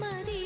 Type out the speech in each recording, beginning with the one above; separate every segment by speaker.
Speaker 1: மதி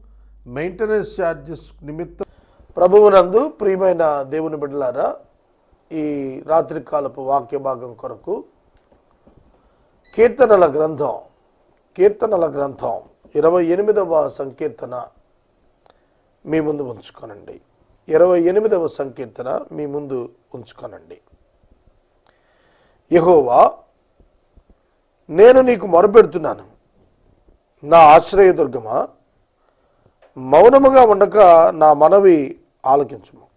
Speaker 2: maintenance charges నిమిత్తం ప్రభువునందు ప్రియమైన దేవుని బిడ్డలారా ఈ రాత్రికాలపు వాక్య భాగం కొరకు కీర్తనల గ్రంథం కీర్తనల గ్రంథం ఇరవై ఎనిమిదవ సంకీర్తన మీ ముందు ఉంచుకోనండి. ఇరవై ఎనిమిదవ సంకీర్తన మీ ముందు ఉంచుకోనండి. యహోవా నేను నీకు మొరపెడుతున్నాను. నా ఆశ్రయదుర్గమా? మౌనముగా ఉండక నా మనవి ఆలకించుము.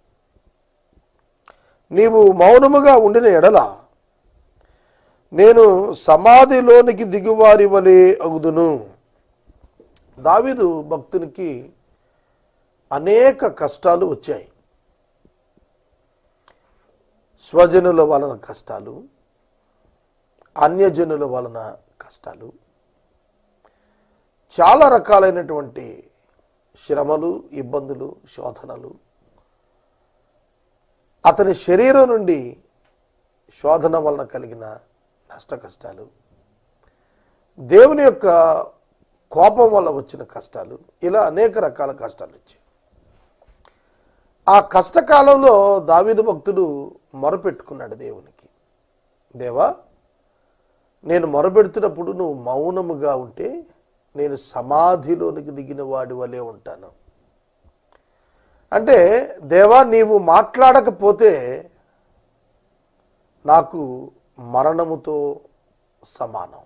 Speaker 2: నీవు మౌనముగా ఉండిన ఎడల నేను సమాధిలోనికి దిగువారి వలె అగుదును. దావీదు భక్తునికి అనేక కష్టాలు వచ్చాయి. స్వజనుల వలన కష్టాలు అన్యజనుల వలన కష్టాలు చాలా రకాలైనటువంటి శ్రమలు ఇబ్బందులు శోధనలు. అతని శరీరం నుండి శోధన వలన కలిగిన నష్ట కష్టాలు దేవుని యొక్క కోపం వల్ల వచ్చిన కష్టాలు. ఇలా అనేక రకాల కష్టాలు వచ్చాయి. ఆ కష్టకాలంలో దావీదు భక్తుడు మొరపెట్టుకున్నాడు దేవునికి. దేవా నేను మొరపెడుతున్నప్పుడు నువ్వు మౌనముగా ఉంటే నేను సమాధిలోనికి దిగిన వాడి వలె ఉంటాను. అంటే దేవా నీవు మాట్లాడకపోతే నాకు మరణముతో సమానం.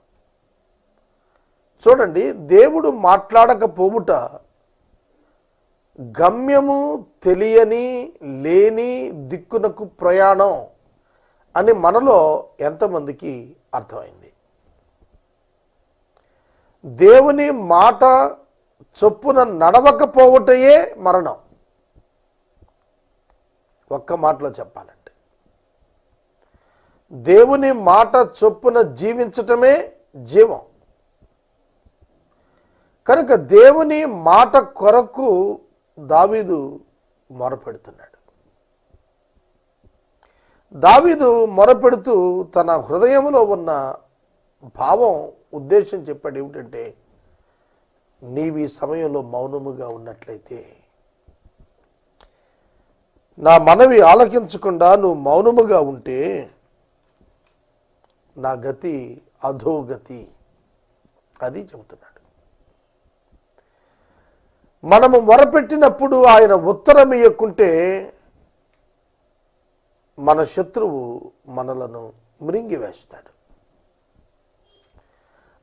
Speaker 2: చూడండి దేవుడు మాట్లాడకపోవుట గమ్యము తెలియని లేని దిక్కునకు ప్రయాణం అని మనలో ఎంతమందికి అర్థమైంది? దేవుని మాట చొప్పున నడవకపోవటయే మరణం. ఒక్క మాటలో చెప్పాలంటే. దేవుని మాట చొప్పున జీవించటమే జీవం. కనుక దేవుని మాట కొరకు దావీదు మొరపెడుతున్నాడు. దావీదు మొరపెడుతూ తన హృదయంలో ఉన్న భావం ఉద్దేశం చెప్పాడు ఏమిటంటే నీవు ఈ సమయంలో మౌనముగా ఉన్నట్లయితే నా మనవి ఆలకించకుండా నువ్వు మౌనముగా ఉంటే నా గతి అధోగతి. అది చెబుతున్నాడు. మనము మొరపెట్టినప్పుడు ఆయన ఉత్తరం ఇయ్యకుంటే మన శత్రువు మనలను మృంగివేస్తాడు.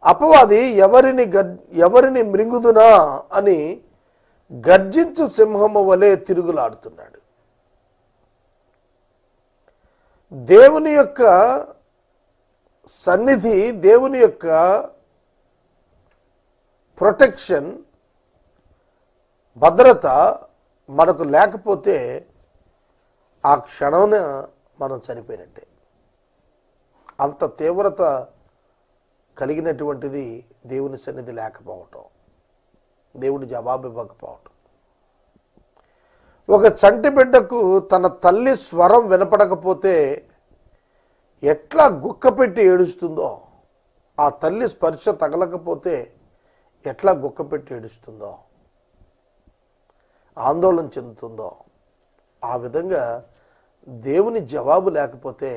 Speaker 2: అపవాది ఎవరిని గర్ ఎవరిని మృంగుదునా అని గర్జించు సింహము వలె తిరుగులాడుతున్నాడు. దేవుని యొక్క సన్నిధి దేవుని యొక్క ప్రొటెక్షన్ భద్రత మనకు లేకపోతే ఆ క్షణంన మనం చనిపోయినట్టే. అంత తీవ్రత కలిగినటువంటిది దేవుని సన్నిధి లేకపోవటం. దేవుడి జవాబు ఇవ్వకపోవటం. ఒక చంటి బిడ్డకు తన తల్లి స్వరం వినపడకపోతే ఎట్లా గుక్క పెట్టి ఏడుస్తుందో ఆ తల్లి స్పర్శ తగలకపోతే ఎట్లా గుక్క పెట్టి ఏడుస్తుందో ఆందోళన చెందుతుందో ఆ విధంగా దేవుని జవాబు లేకపోతే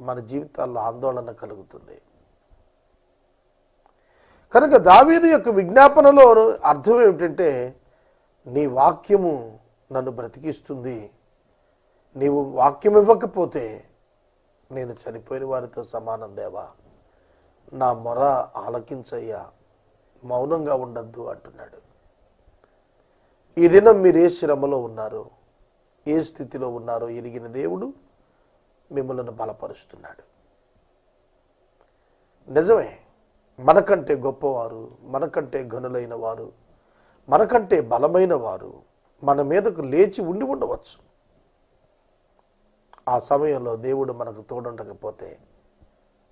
Speaker 2: మన జీవితాల్లో ఆందోళన కలుగుతుంది. కనుక దావీదు యొక్క విజ్ఞాపనలో అర్థం ఏమిటంటే నీ వాక్యము నన్ను బ్రతికిస్తుంది. నీవు వాక్యం ఇవ్వకపోతే నేను చనిపోయిన వారితో సమానం దేవా. నా మొర ఆలకించయ్యా. మౌనంగా ఉండద్దు అంటున్నాడు. ఈ దినం మీరు ఏ శ్రమలో ఉన్నారు. ఏ స్థితిలో ఉన్నారో ఎరిగిన దేవుడు మిమ్మల్ని బలపరుస్తున్నాడు. నిజమే మనకంటే గొప్పవారు మనకంటే గనులైన వారు మనకంటే బలమైన వారు మన మీదకు లేచి ఉండి ఉండవచ్చు. ఆ సమయంలో దేవుడు మనకు తోడుండకపోతే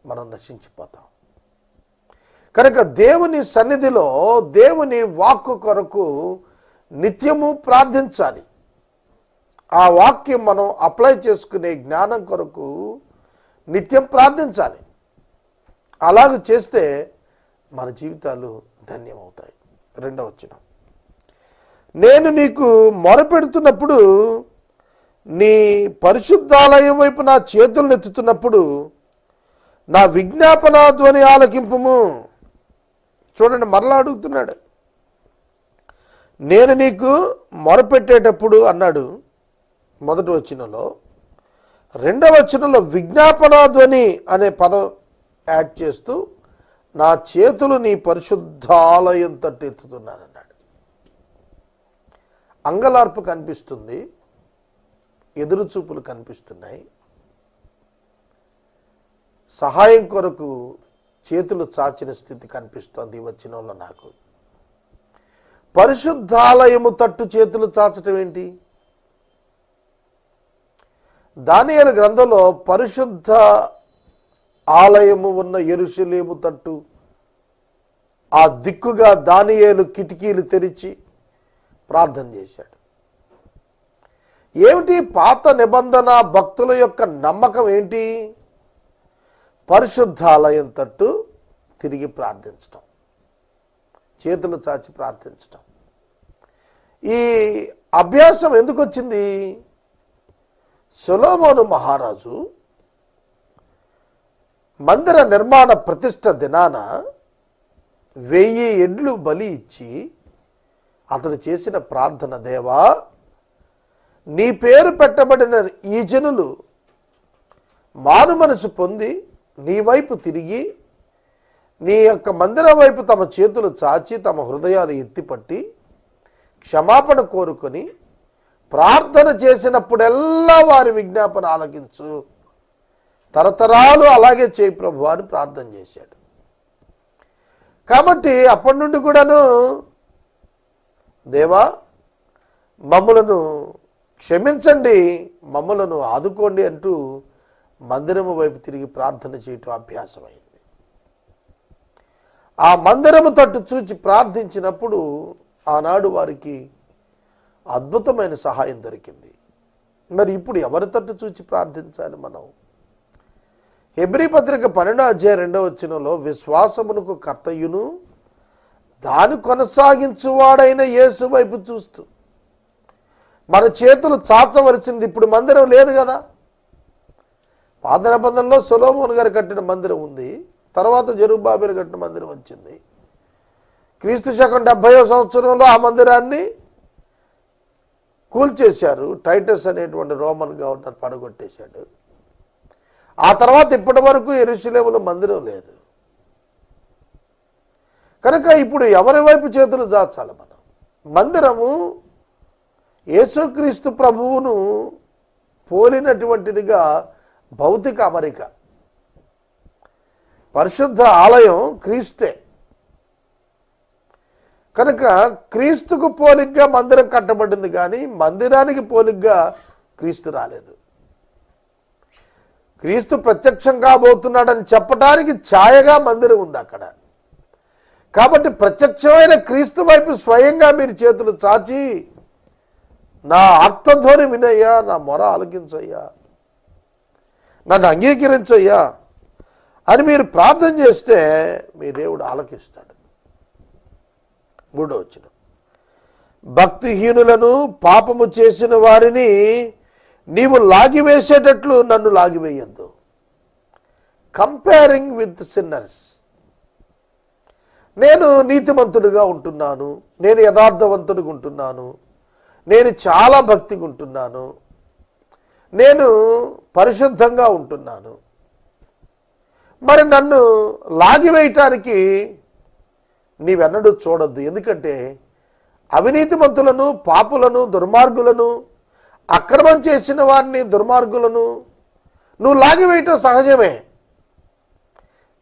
Speaker 2: మనం నశించిపోతాం. కనుక దేవుని సన్నిధిలో దేవుని వాక్కు కొరకు నిత్యము ప్రార్థించాలి. ఆ వాక్యం మనం అప్లై చేసుకునే జ్ఞానం కొరకు నిత్యం ప్రార్థించాలి. అలాగ చేస్తే మన జీవితాలు ధన్యమవుతాయి. రెండవ వచ్చిన నేను నీకు మొరపెడుతున్నప్పుడు నీ పరిశుద్ధాలయం వైపు నా చేతులను ఎత్తుతున్నప్పుడు నా విజ్ఞాపన ధ్వని ఆలకింపుము. చూడండి మరలా అడుగుతున్నాడు. నేను నీకు మొరపెట్టేటప్పుడు అన్నాడు మొదటి వచనంలో. రెండవ వచనంలో విజ్ఞాపన ధ్వని అనే పదం యాడ్ చేస్తూ నా చేతులు నీ పరిశుద్ధాలయం తట్టు ఎత్తుతున్నానన్నాడు. అంగలార్పు కనిపిస్తుంది ఎదురుచూపులు కనిపిస్తున్నాయి. సహాయం కొరకు చేతులు చాచిన స్థితి కనిపిస్తోంది వచ్చిన వాళ్ళ నాకు. పరిశుద్ధాలయము తట్టు చేతులు చాచటం ఏంటి? దానియలు గ్రంథంలో పరిశుద్ధ ఆలయము ఉన్న ఎరుసలేము తట్టు ఆ దిక్కుగా దానియేలు కిటికీలు తెరిచి ప్రార్థన చేశాడు. ఏమిటి పాత నిబంధన? భక్తుల యొక్క నమ్మకం ఏంటి? పరిశుద్ధాలయం తట్టు తిరిగి ప్రార్థించటం. చేతులు చాచి ప్రార్థించటం. ఈ అభ్యాసం ఎందుకు వచ్చింది సొలోమోను మహారాజు మందిర నిర్మాణ ప్రతిష్ట దినాన వెయ్యి ఎడ్లు బలి ఇచ్చి అతడు చేసిన ప్రార్థన దేవా నీ పేరు పెట్టబడిన ఈ జనులు మారు మనసు పొంది నీ వైపు తిరిగి నీ యొక్క మందిరం వైపు తమ చేతులు చాచి తమ హృదయాలు ఎత్తిపట్టి క్షమాపణ కోరుకొని ప్రార్థన చేసినప్పుడెల్లా వారి విజ్ఞాపన ఆలకించు. తరతరాలు అలాగే చేయి ప్రభు అని ప్రార్థన చేశాడు. కాబట్టి అప్పటి నుండి కూడాను దేవా మమ్మలను క్షమించండి మమ్మలను ఆదుకోండి అంటూ మందిరము వైపు తిరిగి ప్రార్థన చేయటం అభ్యాసమైంది. ఆ మందిరము తట్టు చూచి ప్రార్థించినప్పుడు ఆనాడు వారికి అద్భుతమైన సహాయం దొరికింది. మరి ఇప్పుడు ఎవరి తట్టు చూచి ప్రార్థించాలి మనం? హెబ్రి పత్రిక పన్నెండో అధ్యాయం రెండవ వచ్చినలో విశ్వాసమునకు కర్తయును దాని కొనసాగించువాడైన యేసు వైపు చూస్తూ మన చేతులు చాచవలసింది ఇప్పుడు మందిరం లేదు కదా. పాత నిబంధనలో సొలోమోన్ గారు కట్టిన మందిరం ఉంది తర్వాత జరుబాబేలు కట్టిన మందిరం వచ్చింది. క్రీస్తు శకం డెబ్భైవ సంవత్సరంలో ఆ మందిరాన్ని కూల్చేశారు. టైటస్ అనేటువంటి రోమన్ గవర్నర్ పడగొట్టేశాడు. ఆ తర్వాత ఇప్పటి వరకు ఎరుసలేములో మందిరం లేదు. కనుక ఇప్పుడు ఎవరి వైపు చేతులు జాచాలి మనం? మందిరము యేసుక్రీస్తు ప్రభువును పోలినటువంటిదిగా భౌతిక అమరిక. పరిశుద్ధ ఆలయం క్రీస్తే. కనుక క్రీస్తుకు పోలిగ్గా మందిరం కట్టబడింది కానీ మందిరానికి పోలిగ్గా క్రీస్తు రాలేదు. క్రీస్తు ప్రత్యక్షం కాబోతున్నాడని చెప్పడానికి ఛాయగా మందిరం ఉంది అక్కడ. కాబట్టి ప్రత్యక్షమైన క్రీస్తు వైపు స్వయంగా మీరు చేతులు చాచి నా అర్థధ్వని వినయ్యా నా మొర ఆలకించయ్యా నన్ను అంగీకరించయ్యా అని మీరు ప్రార్థన చేస్తే మీ దేవుడు ఆలకిస్తాడు. మూడో వచ్చిన భక్తిహీనులను పాపము చేసిన వారిని నీవు లాగివేసేటట్లు నన్ను లాగివేయద్దు కంపేరింగ్ విత్ సిన్నర్స్ నేను నీతిమంతుడుగా ఉంటున్నాను. నేను యథార్థవంతుడిగా ఉంటున్నాను. నేను చాలా భక్తిగా ఉంటున్నాను. నేను పరిశుద్ధంగా ఉంటున్నాను. మరి నన్ను లాగివేయటానికి నీవెన్నడూ చూడొద్దు. ఎందుకంటే అవినీతిమంతులను పాపులను దుర్మార్గులను అక్రమం చేసిన వారిని దుర్మార్గులను నువ్వు లాగివేయటం సహజమే.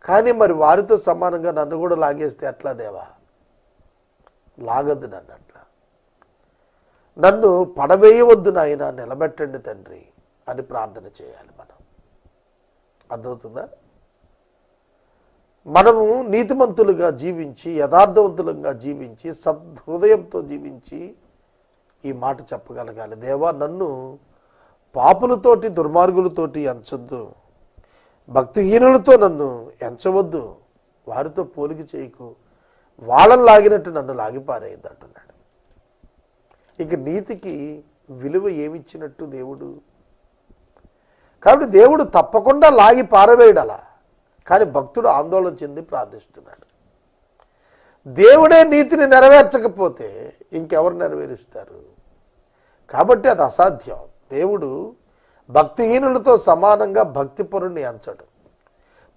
Speaker 2: కానీ మరి వారితో సమానంగా నన్ను కూడా లాగేస్తే ఎట్లా దేవా? లాగద్దు నన్ను అట్లా. నన్ను పడవేయవద్దు నాయన నిలబెట్టండి తండ్రి అని ప్రార్థన చేయాలి మనం. అర్థమవుతుందా? మనము నీతిమంతులుగా జీవించి యథార్థవంతులుగా జీవించి సద్హృదయంతో జీవించి ఈ మాట చెప్పగలగాలి. దేవా నన్ను పాపులతోటి దుర్మార్గులతోటి ఎంచొద్దు. భక్తిహీనులతో నన్ను ఎంచవద్దు. వారితో పోలిక చేయకు. వాళ్ళని లాగినట్టు నన్ను లాగిపారేయద్దు అంటున్నాడు. ఇక నీతికి విలువ ఏమిచ్చినట్టు దేవుడు? కాబట్టి దేవుడు తప్పకుండా లాగి పారవేయడలా కానీ భక్తుడు ఆందోళన చెంది ప్రార్థిస్తున్నాడు. దేవుడే నీతిని నెరవేర్చకపోతే ఇంకెవరు నెరవేరుస్తారు? కాబట్టి అది అసాధ్యం. దేవుడు భక్తిహీనులతో సమానంగా భక్తిపరుణ్ణి ఎంచడు.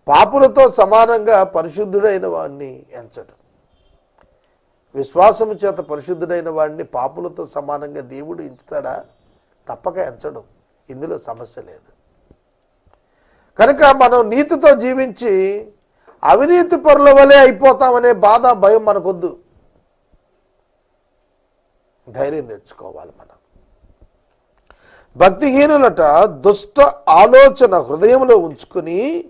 Speaker 2: పాపులతో సమానంగా పరిశుద్ధుడైన వాడిని ఎంచడు. విశ్వాసము చేత పరిశుద్ధుడైన వాడిని పాపులతో సమానంగా దేవుడు ఎంచుతాడా? తప్పక ఎంచడు. ఇందులో సమస్య లేదు. కనుక మనం నీతితో జీవించి అవినీతి పరుల వలె అయిపోతామనే బాధ భయం మనకొద్దు. ధైర్యం తెచ్చుకోవాలి మనం. భక్తిహీనులట దుష్ట ఆలోచన హృదయంలో ఉంచుకుని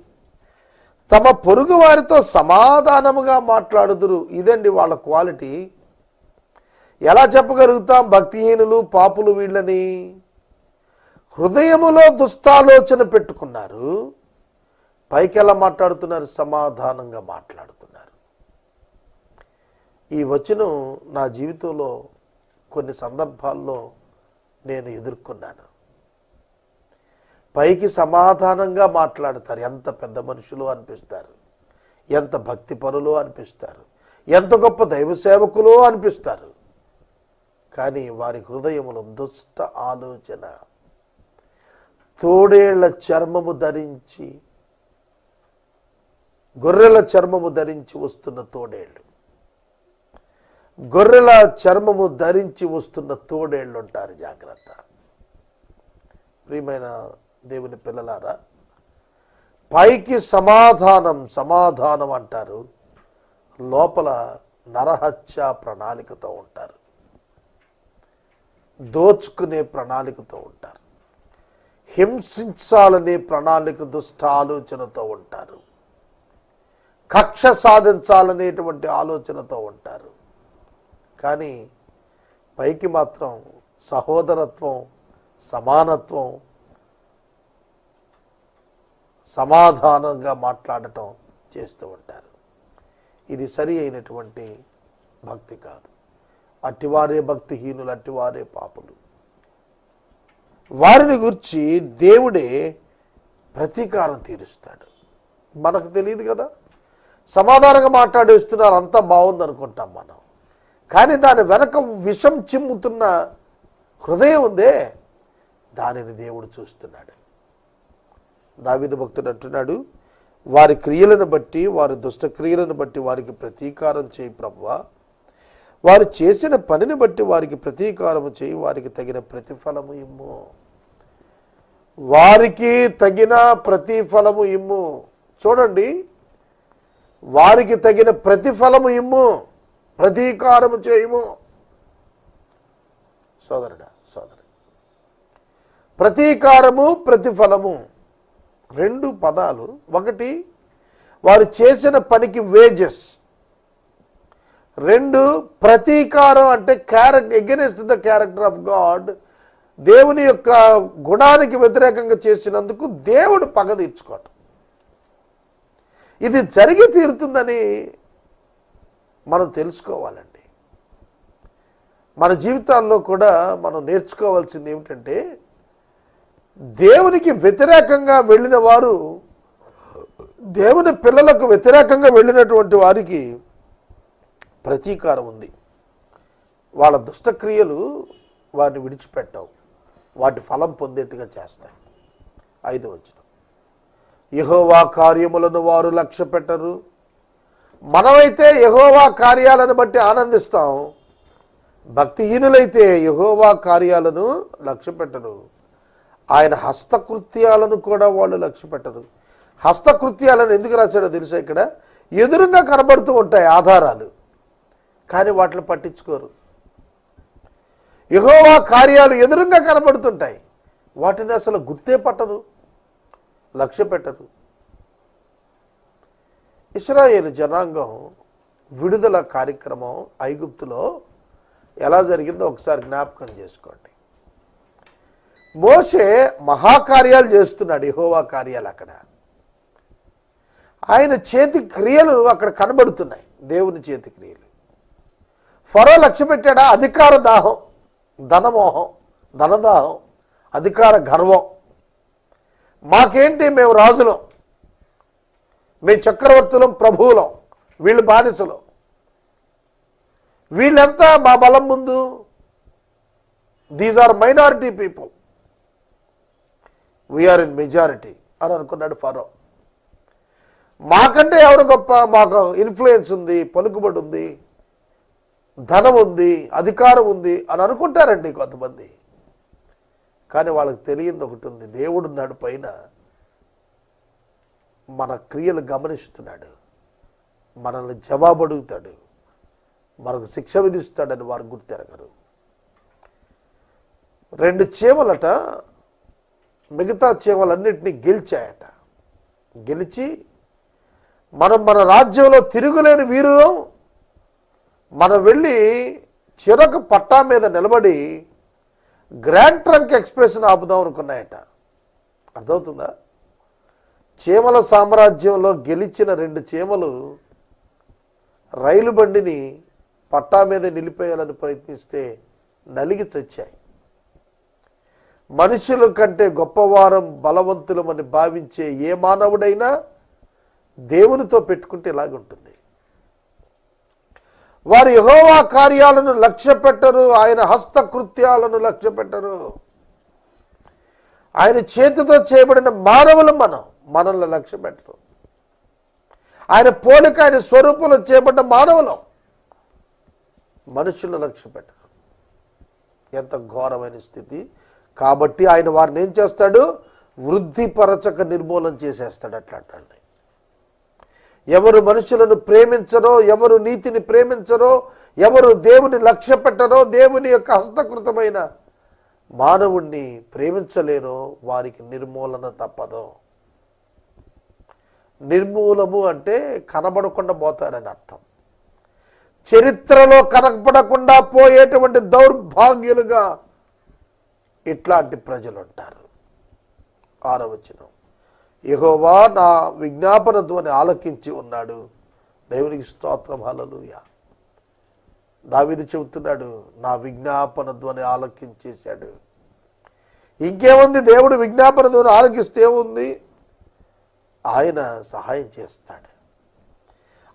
Speaker 2: తమ పొరుగు వారితో సమాధానముగా మాట్లాడుదురు. ఇదండి వాళ్ళ క్వాలిటీ. ఎలా చెప్పగలుగుతాం భక్తిహీనులు పాపులు వీళ్ళని? హృదయములో దుష్టాలోచన పెట్టుకున్నారు. పైకి ఎలా మాట్లాడుతున్నారు? సమాధానంగా మాట్లాడుతున్నారు. ఈ వచనం నా జీవితంలో కొన్ని సందర్భాల్లో నేను ఎదుర్కొన్నాను. పైకి సమాధానంగా మాట్లాడతారు. ఎంత పెద్ద మనుషులు అనిపిస్తారు. ఎంత భక్తి పనులు అనిపిస్తారు. ఎంత గొప్ప దైవ సేవకులు అనిపిస్తారు. కానీ వారి హృదయములు దుష్ట ఆలోచన. తోడేళ్ళ చర్మము ధరించి గొర్రెల చర్మము ధరించి వస్తున్న తోడేళ్ళు గొర్రెల చర్మము ధరించి వస్తున్న తోడేళ్ళు ఉంటారు జాగ్రత్త. ప్రియమైన దేవుని పిల్లలారా పైకి సమాధానం సమాధానం అంటారు లోపల నరహత్య ప్రణాళికతో ఉంటారు. దోచుకునే ప్రణాళికతో ఉంటారు. హింసించాలనే ప్రణాళిక దుష్ట ఆలోచనతో ఉంటారు. కక్ష సాధించాలనేటువంటి ఆలోచనతో ఉంటారు. కానీ పైకి మాత్రం సహోదరత్వం సమానత్వం సమాధానంగా మాట్లాడటం చేస్తూ ఉంటారు. ఇది సరి అయినటువంటి భక్తి కాదు. అట్టివారే భక్తిహీనులు అట్టివారే పాపులు. వారిని గురించి దేవుడే ప్రతీకారం తీరుస్తాడు. మనకు తెలియదు కదా? సమాధానంగా మాట్లాడేస్తున్నారు అంతా బాగుంది అనుకుంటాం మనం. కానీ దాని వెనక విషం చిమ్ముతున్న హృదయం ఉందే దానిని దేవుడు చూస్తున్నాడు. దావిద భక్తుడు అంటున్నాడు వారి క్రియలను బట్టి వారి దుష్టక్రియలను బట్టి వారికి ప్రతీకారం చేయి ప్రభువా. వారు చేసిన పనిని బట్టి వారికి ప్రతీకారము చేయి వారికి తగిన ప్రతిఫలము ఇమ్ము. వారికి తగిన ప్రతిఫలము ఇమ్ము. చూడండి వారికి తగిన ప్రతిఫలము ఇమ్ము ప్రతీకారము చేయము. సోదరుడా సోదరు ప్రతీకారము ప్రతిఫలము. రెండు పదాలు. ఒకటి వారు చేసిన పనికి వేజెస్ రెండు ప్రతీకారం అంటే character against the character of God దేవుని యొక్క గుణానికి వ్యతిరేకంగా చేసినందుకు దేవుడు పగ తీర్చుకోవటం. ఇది జరిగి తీరుతుందని మనం తెలుసుకోవాలండి. మన జీవితాల్లో కూడా మనం నేర్చుకోవాల్సింది ఏమిటంటే దేవునికి వ్యతిరేకంగా వెళ్ళిన వారు దేవుని పిల్లలకు వ్యతిరేకంగా వెళ్ళినటువంటి వారికి ప్రతీకారం ఉంది. వాళ్ళ దుష్టక్రియలు వారిని విడిచిపెట్టవు. వాటి ఫలం పొందేట్టుగా చేస్తాయి. ఐదు వచ్చిన యహోవా కార్యములను వారు లక్ష్య పెట్టరు మనమైతే యహోవా కార్యాలను బట్టి ఆనందిస్తాం. భక్తిహీనులైతే యహోవా కార్యాలను లక్ష్య పెట్టరు ఆయన హస్తకృత్యాలను కూడా వాళ్ళు లక్ష్య పెట్టరు. హస్తకృత్యాలను ఎందుకు రాశాడో తెలుసా ఇక్కడ? ఎదురుగా కనబడుతూ ఉంటాయి ఆధారాలు కానీ వాటిని పట్టించుకోరు. యహోవా కార్యాలు ఎదురుగా కనబడుతుంటాయి వాటిని అసలు గుర్తే పట్టరు లక్ష్య పెట్టరు. ఇస్రాయేల్ జనాంగం విడుదల కార్యక్రమం ఐగుప్తులో ఎలా జరిగిందో ఒకసారి జ్ఞాపకం చేసుకోండి. మోషే మహాకార్యాలు చేస్తున్నాడు యహోవా కార్యాలు అక్కడ. ఆయన చేతి క్రియలు అక్కడ కనబడుతున్నాయి దేవుని చేతి క్రియలు. ఫరో లక్ష్య పెట్టాడా? అధికార దాహం ధనమోహం ధనదాహం అధికార గర్వం. మాకేంటి మేము రాజులం? మేము చక్రవర్తులం ప్రభువులం వీళ్ళు బానిసలు. వీళ్ళంతా మా బలం ముందు. These are minority people we are in majority అని అనుకున్నాడు ఫరో. మాకంటే ఎవరు గొప్ప? మాకు ఇన్ఫ్లుయెన్స్ ఉంది పలుకుబడి ఉంది ధనం ఉంది అధికారం ఉంది అని అనుకుంటారండి కొంతమంది. కానీ వాళ్ళకి తెలియంది ఒకటి ఉంది దేవుడు ఉన్నాడు పైన మన క్రియలు గమనిస్తున్నాడు. మనల్ని జవాబు అడుగుతాడు. మనకు శిక్ష విధిస్తాడని వారు గుర్తెరగరు. రెండు చీమలట మిగతా చీమలన్నింటినీ గెలిచాయట. గెలిచి మనం మన రాజ్యంలో తిరుగులేని వీరులో మనం వెళ్ళి చిరక పట్టా మీద నిలబడి గ్రాండ్ ట్రంక్ ఎక్స్ప్రెస్ని ఆపుదాం అనుకున్నాయట. అర్థమవుతుందా? చీమల సామ్రాజ్యంలో గెలిచిన రెండు చీమలు రైలు బండిని పట్టా మీద నిలిపేయాలని ప్రయత్నిస్తే నలిగి చచ్చాయి. మనుషుల కంటే గొప్పవారం బలవంతులమని భావించే ఏ మానవుడైనా దేవునితో పెట్టుకుంటే ఇలాగుంటుంది. వారు యహోవా కార్యాలను లక్ష్య పెట్టరు ఆయన హస్తకృత్యాలను లక్ష్య పెట్టరు. ఆయన చేతితో చేయబడిన మానవులు మనం మనల్ని లక్ష్య పెట్టరు. ఆయన పోలిక ఆయన స్వరూపంలో చేయబడ్డ మానవులం మనుషులు లక్ష్య పెట్టరు. ఎంత ఘోరమైన స్థితి. కాబట్టి ఆయన వారిని ఏం చేస్తాడు? వృద్ధిపరచక నిర్మూలన చేసేస్తాడు అట్లా ఎవరు మనుషులను ప్రేమించరో ఎవరు నీతిని ప్రేమించరో ఎవరు దేవుని లక్ష్య పెట్టరో దేవుని యొక్క హస్తకృతమైన మానవుణ్ణి ప్రేమించలేరో వారికి నిర్మూలన తప్పదు. నిర్మూలము అంటే కనబడకుండా పోతారని అర్థం. చరిత్రలో కనపడకుండా పోయేటువంటి దౌర్భాగ్యులుగా ఇట్లాంటి ప్రజలు ఉంటారు. ఆరవచనం యహోవా నా విజ్ఞాపన ధ్వని ఆలకించి ఉన్నాడు. దేవునికి స్తోత్రం. హలలుయ దావిది చెబుతున్నాడు నా విజ్ఞాపన ధ్వని ఆలకించేశాడు. ఇంకేముంది? దేవుడు విజ్ఞాపన ధ్వని ఆలకిస్తే ఉంది ఆయన సహాయం చేస్తాడు.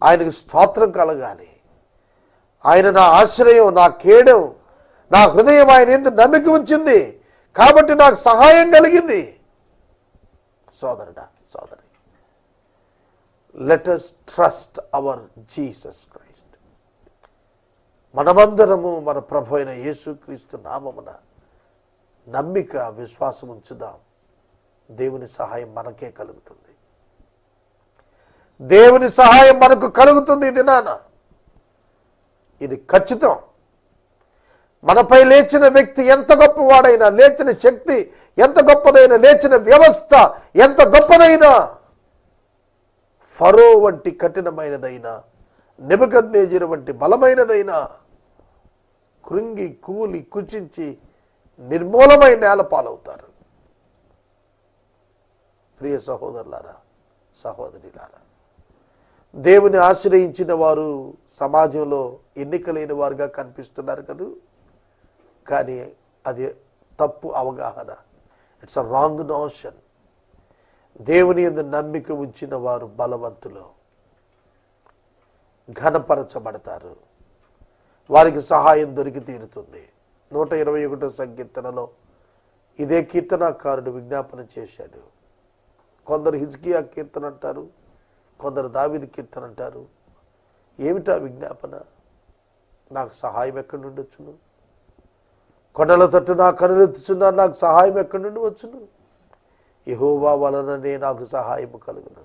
Speaker 2: ఆయనకు స్తోత్రం కలగాలి. ఆయన నా ఆశ్రయం నా కేడం నా హృదయం ఆయన ఎందుకు నమ్మిక ఉంచింది. కాబట్టి నాకు సహాయం కలిగింది. సోదరుడా సోదరి let us trust our Jesus Christ మనమందరము మన ప్రభు అయిన యేసుక్రీస్తు నామమున నమ్మిక విశ్వాసం ఉంచుదాం. దేవుని సహాయం మనకే కలుగుతుంది. దేవుని సహాయం మనకు కలుగుతుంది ఇది నాన్న ఇది ఖచ్చితం. మనపై లేచిన వ్యక్తి ఎంత గొప్పవాడైనా లేచిన శక్తి ఎంత గొప్పదైనా లేచిన వ్యవస్థ ఎంత గొప్పదైనా ఫరో వంటి కఠినమైనదైనా నిబద్నేజరు వంటి బలమైనదైనా కృంగి కూలి కుచించి నిర్మూలమై నేల పాలవుతారు. ప్రియ సహోదరులారా సహోదరులారా దేవుని ఆశ్రయించిన వారు సమాజంలో ఎన్నికలేని వారుగా కనిపిస్తున్నారు కదా? కానీ అది తప్పు అవగాహన. ఇట్స్ అ రాంగ్ నోషన్ దేవుని ఎందు నమ్మిక ఉంచిన వారు బలవంతులు. ఘనపరచబడతారు. వారికి సహాయం దొరికి తీరుతుంది. నూట ఇరవై ఒకటో సంకీర్తనలో ఇదే కీర్తనాకారుడు విజ్ఞాపన చేశాడు. కొందరు హిజ్కియా కీర్తన అంటారు కొందరు దావిది కీర్తన అంటారు. ఏమిటా విజ్ఞాపన? నాకు సహాయం ఎక్కడి నుండి కొండల తట్టు నా కనులెత్తుచున్నారు నాకు సహాయం ఎక్కడి నుండి వచ్చును? యహోవా వలననే నాకు సహాయం కలుగును.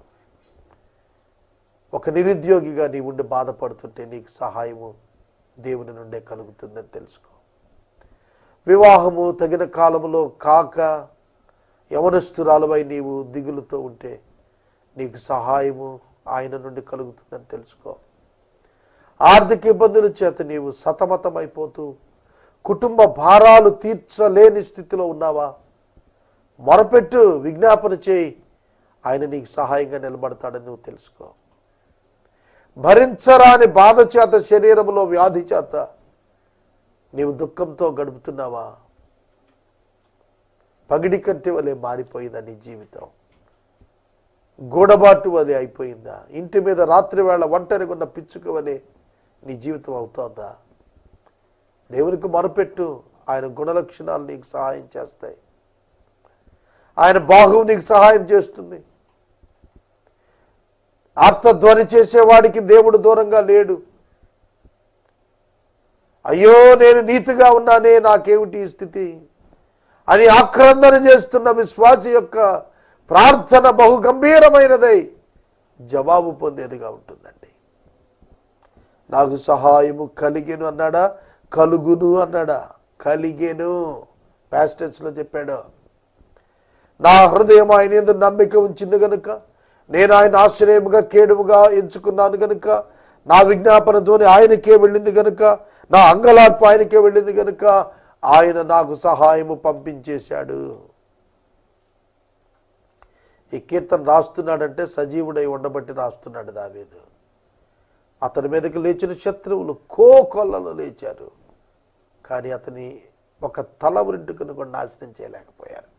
Speaker 2: ఒక నిరుద్యోగిగా నీ ఉండి బాధపడుతుంటే నీకు సహాయము దేవుని నుండే కలుగుతుందని తెలుసుకో. వివాహము తగిన కాలంలో కాక యవనస్తురాలవై నీవు దిగులుతో ఉంటే నీకు సహాయము ఆయన నుండి కలుగుతుందని తెలుసుకో. ఆర్థిక ఇబ్బందుల చేత నీవు సతమతమైపోతూ కుటుంబ భారాలు తీర్చలేని స్థితిలో ఉన్నావా? మొరపెట్టు విజ్ఞాపన చేయి. ఆయన నీకు సహాయంగా నిలబడతాడని నువ్వు తెలుసుకో. భరించరాని బాధ చేత శరీరంలో వ్యాధి చేత నీవు దుఃఖంతో గడుపుతున్నావా? పగిడి కంటి వలె మారిపోయిందా నీ జీవితం? గూడబాటు వలె అయిపోయిందా? ఇంటి మీద రాత్రి వేళ ఒంటరిగా ఉన్న పిచ్చుక వలె నీ జీవితం అవుతోందా? దేవునికి మొరపెట్టు. ఆయన గుణలక్షణాలు నీకు సహాయం చేస్తాయి. ఆయన బాహువు నీకు సహాయం చేస్తుంది. ఆత్మధ్వని చేసేవాడికి దేవుడు దూరంగా లేడు. అయ్యో నేను నీతిగా ఉన్నానే నాకేమిటి ఈ స్థితి? అని ఆక్రందన చేస్తున్న విశ్వాసి యొక్క ప్రార్థన బహు గంభీరమైనదై జవాబు పొందేదిగా ఉంటుందండి. నాకు సహాయము కలిగిను అన్నాడా? కలుగును అన్నాడా? కలిగేను ప్యాస్టెన్స్లో చెప్పాడు. నా హృదయం ఆయన ఎందు నమ్మిక ఉంచింది కనుక నేను ఆయన ఆశ్రయముగా కేడుముగా ఎంచుకున్నాను కనుక నా విజ్ఞాపన ధ్వని ఆయనకే వెళ్ళింది కనుక నా అంగలార్పు ఆయనకే వెళ్ళింది కనుక ఆయన నాకు సహాయము పంపించేశాడు. ఈ కీర్తన రాస్తున్నాడంటే సజీవుడై ఉండబట్టి రాస్తున్నాడు దావేదు. అతని మీదకి లేచిన శత్రువులు కోకొల్లలు లేచారు. కానీ అతని ఒక తల వెంట్రుకను కూడా నాశనం చేయలేకపోయారు.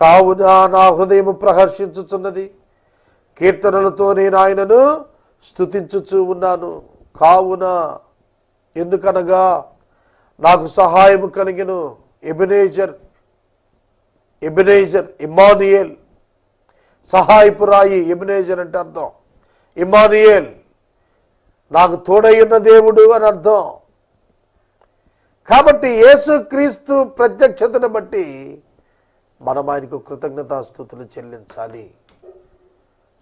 Speaker 2: కావున నా హృదయం ప్రహర్షించుచున్నది. కీర్తనలతో నేను ఆయనను స్తుతించుచూ ఉన్నాను. కావున ఎందుకనగా నాకు సహాయం కలిగిను ఎబినేజర్ ఎబినేజర్ ఇమానియల్ సహాయపురాయి ఎబినేజర్ అంటే అర్థం. ఇమానియల్ నాకు తోడయ్యున్న దేవుడు అని అర్థం. కాబట్టి యేసుక్రీస్తు ప్రత్యక్షతను బట్టి మనం ఆయనకు కృతజ్ఞతాస్థుతులు చెల్లించాలి.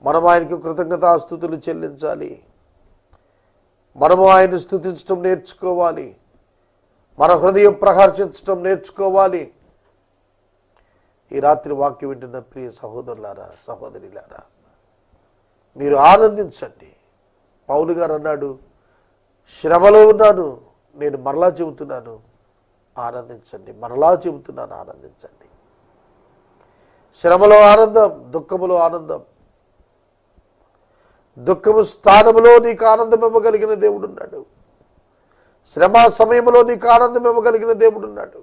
Speaker 2: మనం ఆయనకు కృతజ్ఞతాస్థుతులు చెల్లించాలి. మనము ఆయన స్థుతించడం నేర్చుకోవాలి. మన హృదయం ప్రహర్షించడం నేర్చుకోవాలి. ఈ రాత్రి వాక్యం వింటున్న ప్రియ సహోదరులారా సహోదరిలారా మీరు ఆనందించండి. పౌలు గారు అన్నాడు శ్రమలో ఉన్నాను నేను మరలా చెబుతున్నాను ఆనందించండి. మరలా చెబుతున్నాను ఆనందించండి. శ్రమలో ఆనందం దుఃఖములో ఆనందం. దుఃఖము స్థానములో నీకు ఆనందం ఇవ్వగలిగిన దేవుడు ఉన్నాడు. శ్రమ సమయంలో నీకు ఆనందం ఇవ్వగలిగిన దేవుడు ఉన్నాడు.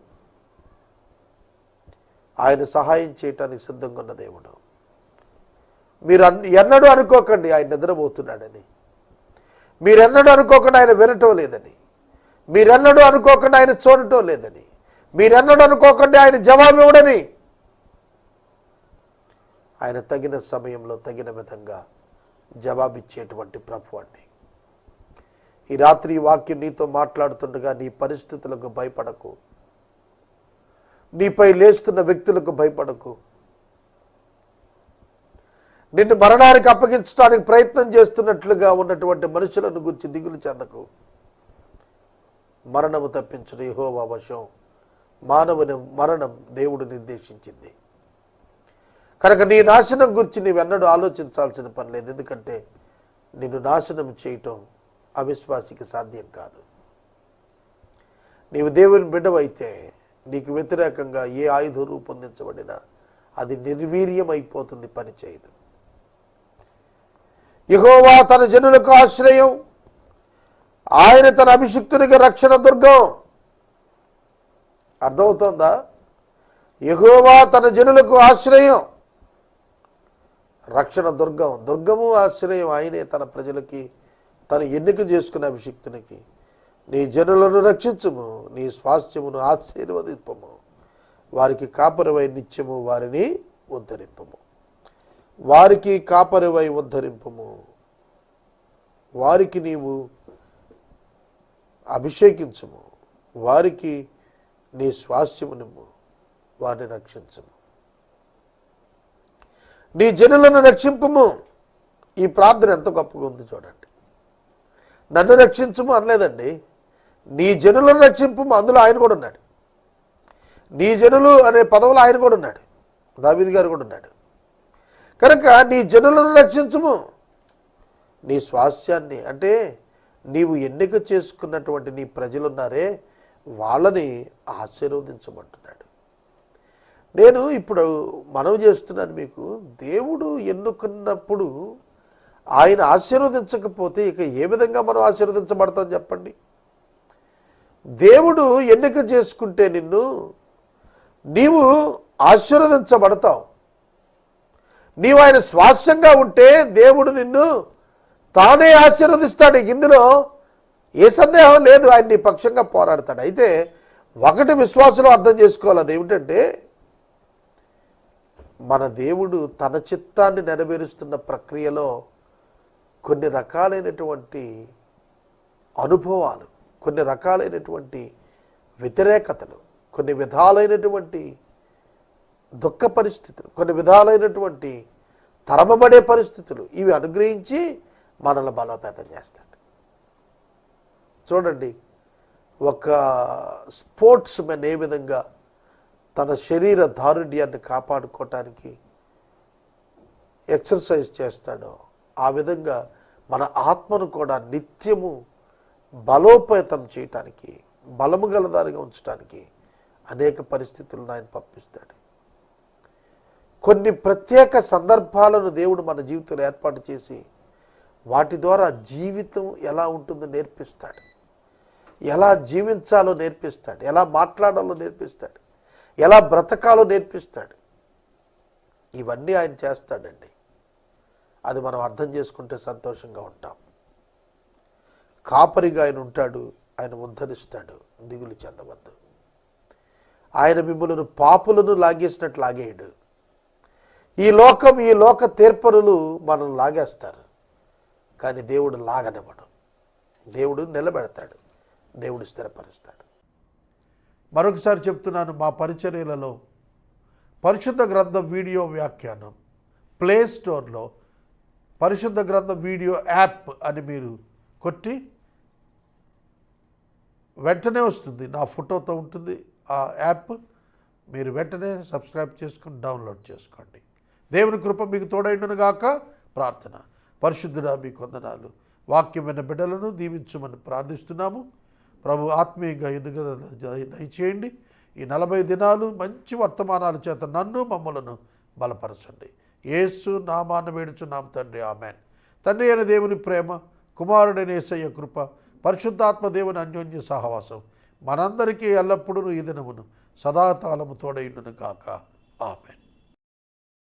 Speaker 2: ఆయన సహాయం చేయటానికి సిద్ధంగా ఉన్న దేవుడు. మీరు ఎన్నడూ అనుకోకండి ఆయన నిద్రపోతున్నాడని. మీరెన్నడూ అనుకోకుండా ఆయన వినటం లేదని. మీరెన్నడూ అనుకోకుండా ఆయన చూడటం లేదని. మీరెన్నడూ అనుకోకుండా ఆయన జవాబు ఇవ్వడని. ఆయన తగిన సమయంలో తగిన విధంగా జవాబిచ్చేటువంటి ప్రభు అండి. ఈ రాత్రి వాక్యం నీతో మాట్లాడుతుండగా నీ పరిస్థితులకు భయపడకు. నీపై లేస్తున్న వ్యక్తులకు భయపడకు. నిన్ను మరణానికి అప్పగించడానికి ప్రయత్నం చేస్తున్నట్లుగా ఉన్నటువంటి మనుషులను గురించి దిగులు చెందకు. మరణము తప్పించడం యెహోవా వశం. మానవుని మరణం దేవుడు నిర్దేశించింది. కనుక నీ నాశనం గురించి నీవెన్నడూ ఆలోచించాల్సిన పని లేదు. ఎందుకంటే నిన్ను నాశనం చేయటం అవిశ్వాసికి సాధ్యం కాదు. నీవు దేవుని బిడ్డవైతే నీకు వ్యతిరేకంగా ఏ ఆయుధం రూపొందించబడినా అది నిర్వీర్యం అయిపోతుంది పని చేయదు యహోవా తన జనులకు ఆశ్రయం. ఆయన తన అభిషిక్తునికి రక్షణ దుర్గం. అర్థమవుతోందా? యహోవా తన జనులకు ఆశ్రయం. రక్షణ దుర్గం. దుర్గము ఆశ్రయం ఆయనే తన ప్రజలకి తను ఎన్నిక చేసుకున్న అభిషిక్తునికి. నీ జనులను రక్షించుము నీ స్వాస్థ్యమును ఆశీర్వదింపము. వారికి కాపరివై నిత్యము వారిని ఉద్ధరింపము. వారికి కాపరివై ఉద్ధరింపము. వారికి నీవు అభిషేకించుము. వారికి నీ స్వాస్థ్యమునిమ్ము. వారిని రక్షించుము. నీ జనులను రక్షింపము. ఈ ప్రార్థన ఎంత గొప్పగా ఉంది చూడండి. నన్ను రక్షించుము అనలేదండి. నీ జనులను రక్షింపము అందులో ఆయన కూడా ఉన్నాడు. నీ జనులు అనే పదవులు ఆయన కూడా ఉన్నాడు. దావిది గారు కూడా ఉన్నాడు. కనుక నీ జనులను రక్షించము. నీ స్వాస్థ్యాన్ని అంటే నీవు ఎన్నిక చేసుకున్నటువంటి నీ ప్రజలున్నారే వాళ్ళని ఆశీర్వదించమంటున్నాడు. నేను ఇప్పుడు మనవి చేస్తున్నాను మీకు దేవుడు ఎన్నుకున్నప్పుడు ఆయన ఆశీర్వదించకపోతే ఇక ఏ విధంగా మనం ఆశీర్వదించబడతాం చెప్పండి? దేవుడు ఎన్నిక చేసుకుంటే నిన్ను నీవు ఆశీర్వదించబడతావు. నీవు ఆయన స్వాస్థ్యంగా ఉంటే దేవుడు నిన్ను తానే ఆశీర్వదిస్తాడు. ఇందులో ఏ సందేహం లేదు. ఆయన నీ పక్షంగా పోరాడతాడు. అయితే ఒకటి విశ్వాసంలో అర్థం చేసుకోవాలి. అదేమిటంటే మన దేవుడు తన చిత్తాన్ని నెరవేరుస్తున్న ప్రక్రియలో కొన్ని రకాలైనటువంటి అనుభవాలు కొన్ని రకాలైనటువంటి వ్యతిరేకతలు కొన్ని విధాలైనటువంటి దుఃఖ పరిస్థితులు కొన్ని విధాలైనటువంటి తరమబడే పరిస్థితులు ఇవి అనుగ్రహించి మనల్ని బలోపేతం చేస్తాడు. చూడండి ఒక స్పోర్ట్స్ మెన్ ఏ విధంగా తన శరీర దారుణ్యాన్ని కాపాడుకోవటానికి ఎక్సర్సైజ్ చేస్తాడో ఆ విధంగా మన ఆత్మను కూడా నిత్యము బలోపేతం చేయటానికి బలము గలదానిగా ఉంచడానికి అనేక పరిస్థితులను ఆయన పంపిస్తాడు. కొన్ని ప్రత్యేక సందర్భాలను దేవుడు మన జీవితంలో ఏర్పాటు చేసి వాటి ద్వారా జీవితం ఎలా ఉంటుందో నేర్పిస్తాడు. ఎలా జీవించాలో నేర్పిస్తాడు. ఎలా మాట్లాడాలో నేర్పిస్తాడు. ఎలా బ్రతకాలో నేర్పిస్తాడు. ఇవన్నీ ఆయన చేస్తాడండి. అది మనం అర్థం చేసుకుంటే సంతోషంగా ఉంటాం. కాపరిగా ఆయన ఉంటాడు. ఆయన ఉద్ధరిస్తాడు. దిగులు చెందవద్దు. ఆయన మిమ్మల్ని పాపులను లాగేసినట్లు లాగేయడు. ఈ లోకం ఈ లోక తీర్పరులు మనం లాగేస్తారు. కానీ దేవుడు లాగనివ్వడు. దేవుడు నిలబెడతాడు. దేవుడు స్థిరపరుస్తాడు. మరొకసారి చెప్తున్నాను మా పరిచర్యలలో పరిశుద్ధ గ్రంథం వీడియో వ్యాఖ్యానం ప్లే స్టోర్లో పరిశుద్ధ గ్రంథం వీడియో యాప్ అని మీరు కొట్టి వెంటనే వస్తుంది. నా ఫోటోతో ఉంటుంది. ఆ యాప్ మీరు వెంటనే సబ్స్క్రైబ్ చేసుకుని డౌన్లోడ్ చేసుకోండి. దేవుని కృప మీకు తోడైండునుగాక ప్రార్థన. పరిశుద్ధుడా మీ కొందనాలు వాక్యమైన బిడ్డలను దీవించమని ప్రార్థిస్తున్నాము. ప్రభు ఆత్మీయంగా ఎదుగుదల దయచేయండి. ఈ నలభై దినాలు మంచి వర్తమానాల చేత నన్ను మమ్మలను బలపరచండి. ఏసు నామాన్ని వేడుచున్నాం తండ్రి. ఆమెన్. తండ్రి అయిన దేవుని ప్రేమ కుమారుడైన ఏసయ్య కృప పరిశుద్ధాత్మ దేవుని అన్యోన్య సహవాసం మనందరికీ ఎల్లప్పుడూ ఈ దినమును సదాకాలము తోడైండును కాక ఆమెన్.